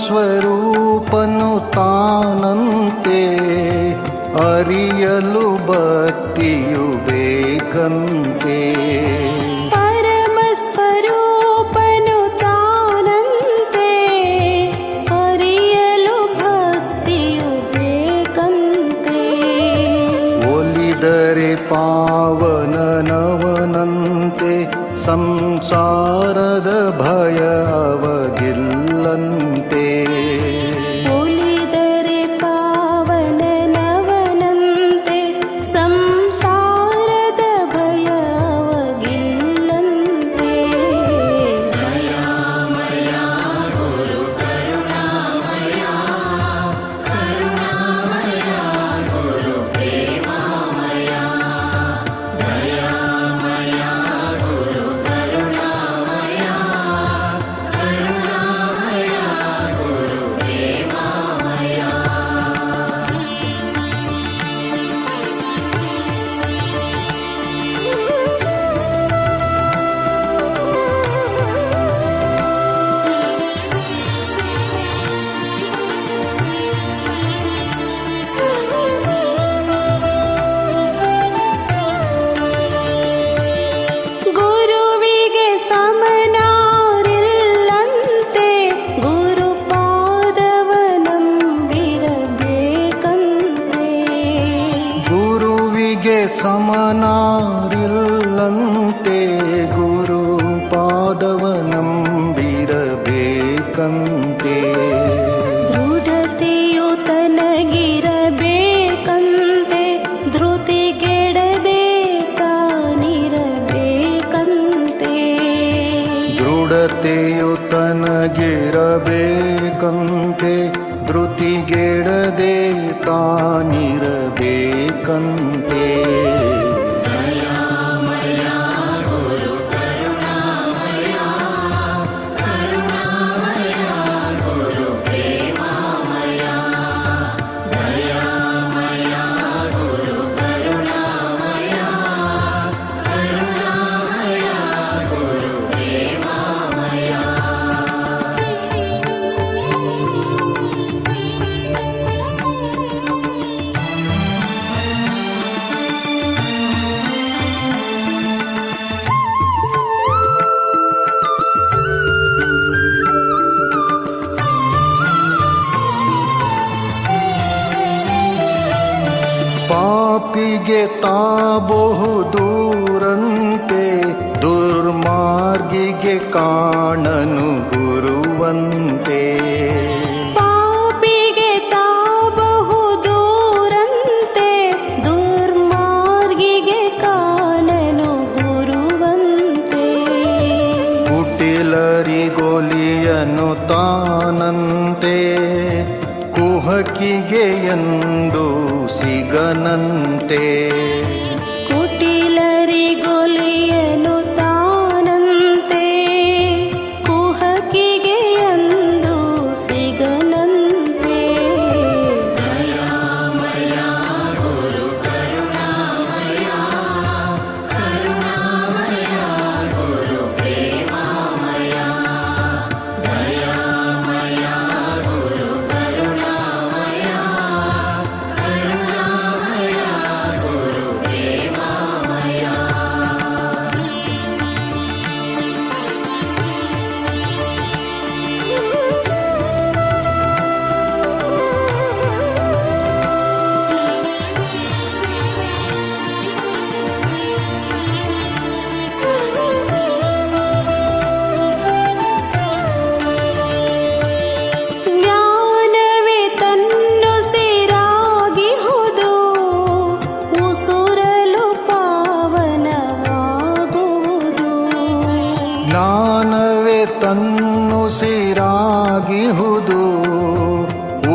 स्वरूपनुतानन्ते अरियलुभक्तियुदे कन्ते परमस्वरूपनुतानन्ते अरियलुभक्तियुदेकन्ते बोलिदरे पावननवनन्ते संसारद भयव तन गिर कन्ते धृति गेडदे तानिरबे क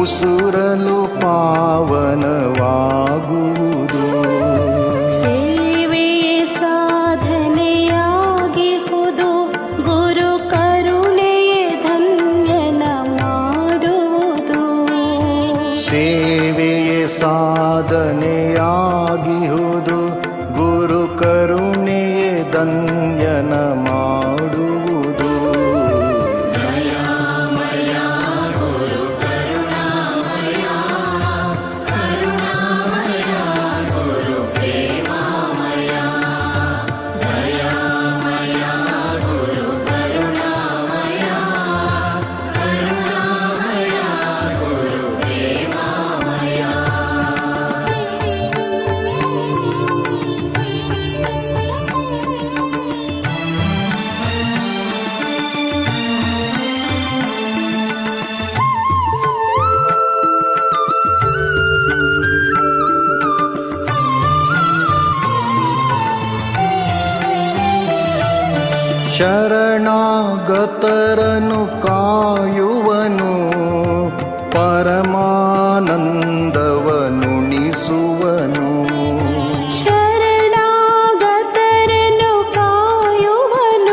सुरलो पावनवागू सेव साधनयागिहो गुरु करुणे धन्य सेव साधनयागिहदो गुरु करुणे धन्यन शरणागतरनुकयुवन परमानन्दवनुसुव शरणगतरनुकयुवन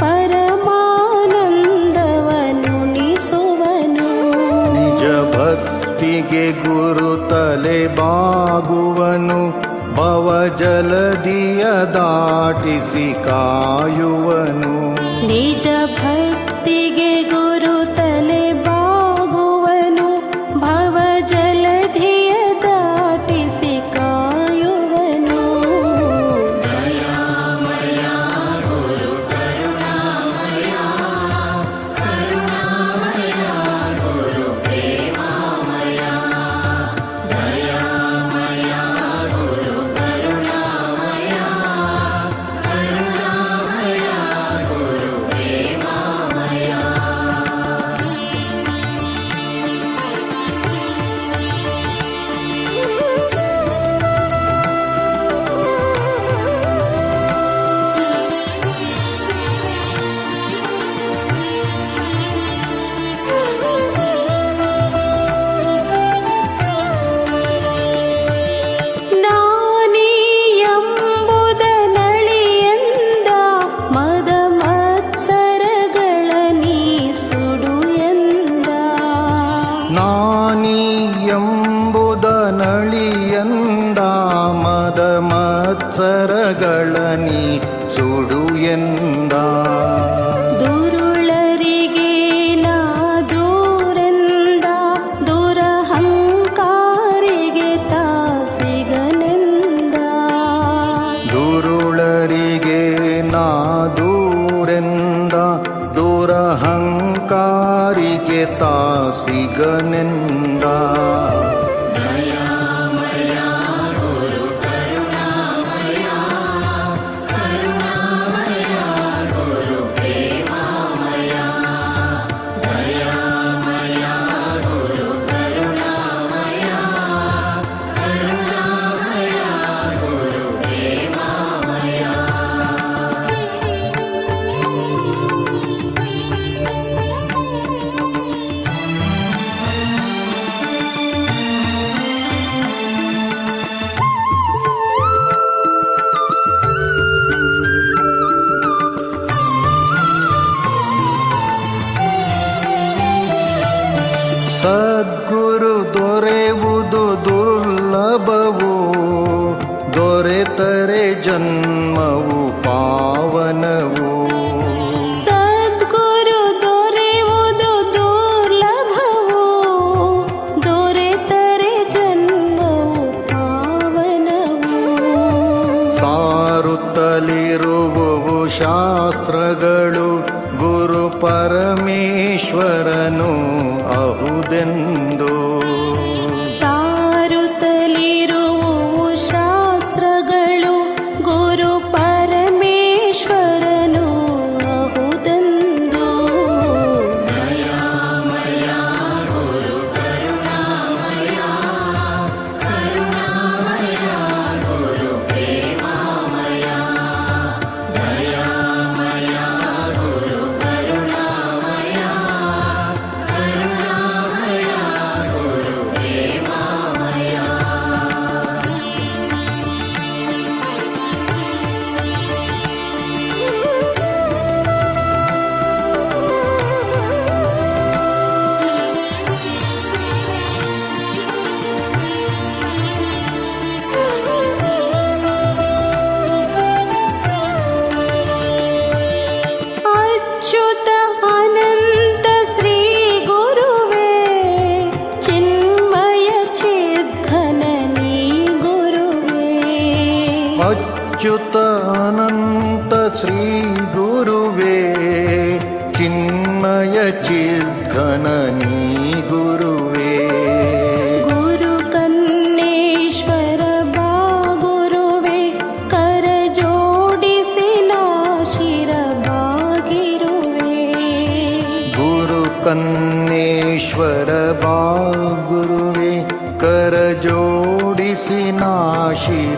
परमानन्दवनुसुव निज भक्ति गुरुतले भागवनु ಭವಜಲದಿಯ ದಾಟಿಸಿ ಕಾಯುವನು. ನಿಜ ಭಯ न्त श्री गुरुवे चिन्मय चिद्घननी गुरुवे गुरुकन्नेश्वरबा गुरुवे करजोडिना शिरबा गिरु गुरुकन्नेश्वरबा गुरुवे करजोडि नाशिरबागी